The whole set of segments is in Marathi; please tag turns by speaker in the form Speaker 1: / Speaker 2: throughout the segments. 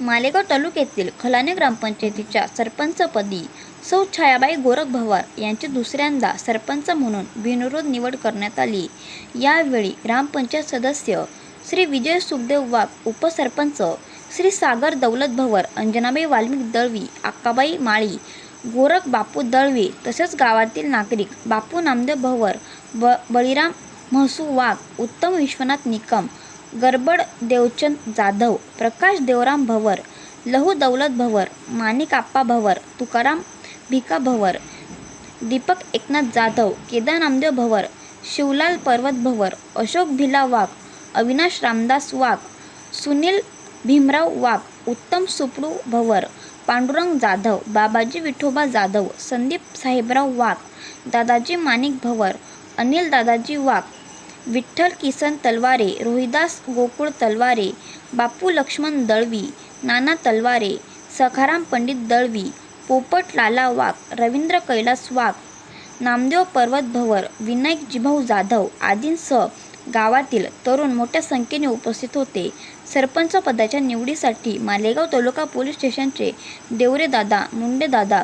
Speaker 1: मालेगाव तालुक्यातील खलाने ग्रामपंचायतीच्या सरपंचपदी सौ छायाबाई गोरख भवार यांची दुसऱ्यांदा सरपंच म्हणून बिनविरोध निवड करण्यात आली. यावेळी ग्रामपंचायत सदस्य श्री विजय सुखदेव वाघ उपसरपंच श्री सागर दौलत भवर अंजनाबाई वाल्मिक दळवी अक्काबाई माळी गोरख बापू दळवी तसेच गावातील नागरिक बापू नामदेव भवर ब बळीराम म्हसू वाघ उत्तम विश्वनाथ निकम गरबड देवचंद जाधव प्रकाश देवराम भवर लहू दौलत भवर माणिक आप्पा भवर तुकाराम भिका भवर दीपक एकनाथ जाधव केदार नामदेव भवर शिवलाल पर्वत भवर अशोक भिला वाघ अविनाश रामदास वाघ सुनील भीमराव वाघ उत्तम सुपडू भवर पांडुरंग जाधव बाबाजी विठोबा जाधव संदीप साहेबराव वाघ दादाजी माणिक भवर अनिल दादाजी वाघ विठ्ठल किसन तलवारे रोहिदास गोकुळ तलवारे बापू लक्ष्मण दळवी नाना तलवारे सखाराम पंडित दळवी पोपट लाला वाघ रवींद्र कैलास वाघ नामदेव पर्वत भवर विनायक जिभाऊ जाधव आदींसह गावातील तरुण मोठ्या संख्येने उपस्थित होते. सरपंच पदाच्या निवडीसाठी मालेगाव तालुका पोलीस स्टेशनचे देवरेदादा मुंडेदादा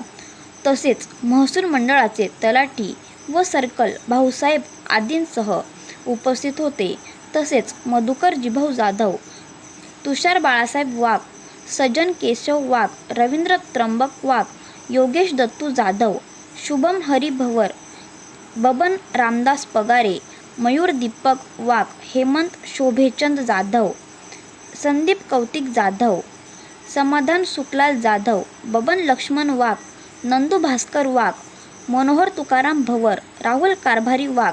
Speaker 1: तसेच महसूल मंडळाचे तलाठी व सर्कल भाऊसाहेब आदींसह उपस्थित होते. तसेच मधुकर जिभाऊ जाधव तुषार बाळासाहेब वाघ सजन केशव वाघ रवींद्र त्र्यंबक वाघ योगेश दत्तू जाधव शुभम हरी भवर बबन रामदास पगारे मयूर दीपक वाघ हेमंत शोभेचंद जाधव संदीप कौतिक जाधव समाधान सुखलाल जाधव बबन लक्ष्मण वाघ नंदू भास्कर वाघ मनोहर तुकाराम भवर राहुल कारभारी वाघ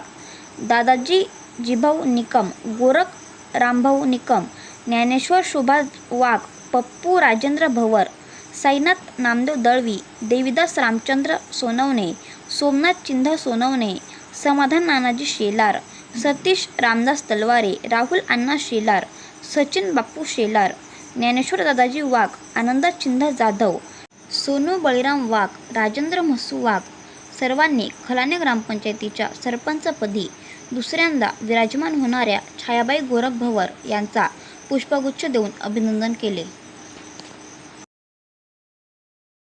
Speaker 1: दादाजी जिभाऊ निकम गोरख रामभाऊ निकम ज्ञानेश्वर सुभाष वाघ पप्पू राजेंद्र भवर साईनाथ नामदेव दळवी देविदास रामचंद्र सोनवणे सोमनाथ चिंधा सोनवणे समाधान नानाजी शेलार सतीश रामदास तलवारे राहुल अण्णा शेलार सचिन बाप्पू शेलार ज्ञानेश्वर दादाजी वाघ आनंदा चिंधा जाधव सोनू बळीराम वाघ राजेंद्र म्हसू वाघ सर्वांनी खलाने ग्रामपंचायतीच्या सरपंचपदी दुसऱ्यांदा विराजमान होणाऱ्या छायाबाई गोरख भवर यांचा पुष्पगुच्छ देऊन अभिनंदन केले.